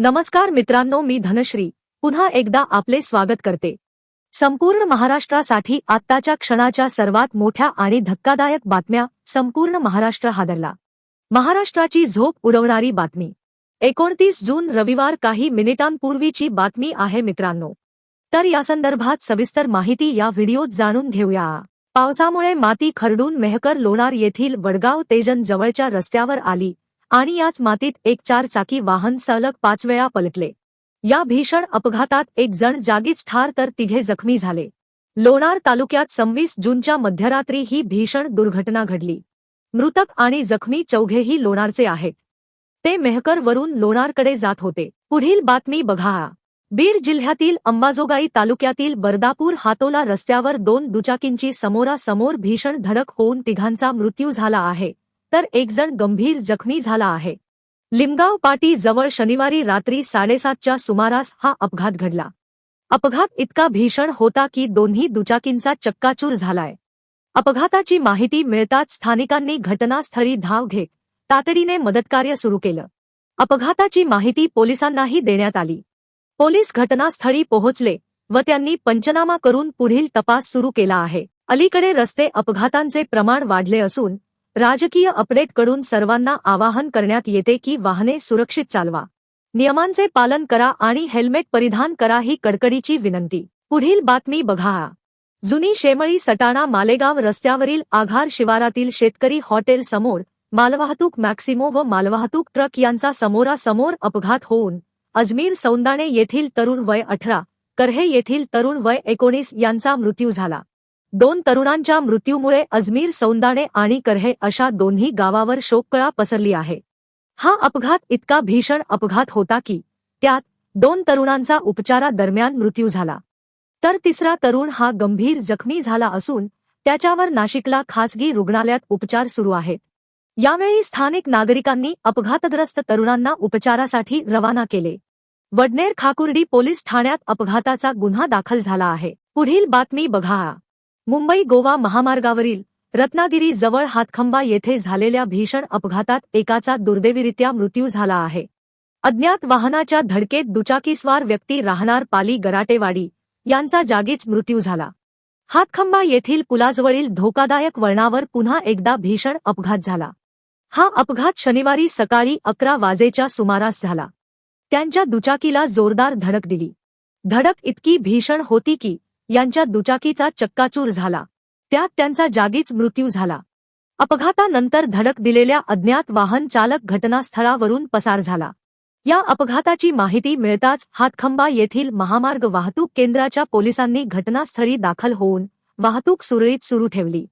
नमस्कार मित्रांनो मी धनश्री. पुन्हा एकदा आपले स्वागत करते. संपूर्ण महाराष्ट्रासाठी आत्ताच्या क्षणाच्या सर्वात मोठ्या आणि धक्कादायक बातम्या संपूर्ण महाराष्ट्र हादरला. महाराष्ट्राची झोप उडवणारी बातमी. एकोणतीस जून रविवार काही मिनिटांपूर्वीची बातमी आहे मित्रांनो. तर यासंदर्भात सविस्तर माहिती या व्हिडिओत जाणून घेऊया. पावसामुळे माती खरडून मेहकर लोणार येथील वडगाव तेजन जवळच्या रस्त्यावर आली. आणि याच मातीत एक चार चाकी वाहन सलग पाच वेळा पलटले. या भीषण अपघातात एक जण जागीच ठार तर तिघे जखमी झाले. लोणार तालुक्यात सव्वीस जूनच्या मध्यरात्री ही भीषण दुर्घटना घडली. मृतक आणि जखमी चौघेही लोणारचे आहेत. ते मेहकरवरून लोणारकडे जात होते. पुढील बातमी बघा. बीड जिल्ह्यातील अंबाजोगाई तालुक्यातील बर्दापूर हातोला रस्त्यावर दोन दुचाकींची समोरासमोर भीषण धडक होऊन तिघांचा मृत्यू झाला आहे. तर एकजण गंभीर जखमी झाला आहे. लिमगाव पाटी जवळ शनिवारी रात्री साडेसातच्या सुमारास हा अपघात घडला. अपघात इतका भीषण होता की दोन्ही दुचाकींचा चक्काचूर झालाय. अपघाताची माहिती मिळताच स्थानिकांनी घटनास्थळी धाव घेत तातडीने मदतकार्य सुरू केलं. अपघाताची माहिती पोलिसांनाही देण्यात आली. पोलीस घटनास्थळी पोहोचले व त्यांनी पंचनामा करून पुढील तपास सुरू केला आहे. अलीकडे रस्ते अपघातांचे प्रमाण वाढले असून राजकीय अपडेटकडून सर्वांना आवाहन करण्यात येते की वाहने सुरक्षित चालवा. नियमांचे पालन करा आणि हेल्मेट परिधान करा ही कडकडीची विनंती. पुढील बातमी बघा. जुनी शेमळी सटाणा मालेगाव रस्त्यावरील आघार शिवारातील शेतकरी हॉटेल समोर मालवाहतूक मॅक्सिमो व मालवाहतूक ट्रक यांचा समोरासमोर अपघात होऊन अजमीर सौंदाणे येथील तरुण वय अठरा करहे येथील तरुण वय एकोणीस यांचा मृत्यू झाला. दोन तरुणांच्या मृत्यूमुळे अजमीर सौंदाणे आणि करहे अशा दोन्ही गावावर शोककळा पसरली आहे. हा अपघात इतका भीषण अपघात होता की त्यात दोन तरुणांचा उपचारादरम्यान मृत्यू झाला. तर तिसरा तरुण हा गंभीर जखमी झाला असून त्याच्यावर नाशिकला खासगी रुग्णालयात उपचार सुरू आहेत. यावेळी स्थानिक नागरिकांनी अपघातग्रस्त तरुणांना उपचारासाठी रवाना केले. वडनेर खाकुर्डी पोलीस ठाण्यात अपघाताचा गुन्हा दाखल झाला आहे. पुढील बातमी बघा. मुंबई गोवा महामार्गावरील रत्नागिरी जवळ हातखंबा येथे झालेल्या भीषण अपघातात एकाचा दुर्दैवीरित्या मृत्यू झाला आहे. अज्ञात वाहनाच्या धडकेत दुचाकीस्वार व्यक्ती राहणार पाली गराटेवाडी यांचा जागीच मृत्यू झाला. हातखंबा येथील पुलाजवळील धोकादायक वळणावर पुन्हा एकदा भीषण अपघात झाला. हा अपघात शनिवारी सकाळी अकरा वाजेच्या सुमारास झाला. त्यांच्या दुचाकीला जोरदार धडक दिली. धडक इतकी भीषण होती की यांच्या दुचाकीचा चक्काचूर झाला. त्यात त्यांचा जागीच मृत्यू झाला. अपघातानंतर धडक दिलेल्या अज्ञात वाहन चालक घटनास्थळावरून पसार झाला. या अपघाताची माहिती मिळताच हातखंबा येथील महामार्ग वाहतूक केंद्राच्या पोलिसांनी घटनास्थळी दाखल होऊन वाहतूक सुरळीत सुरू ठेवली.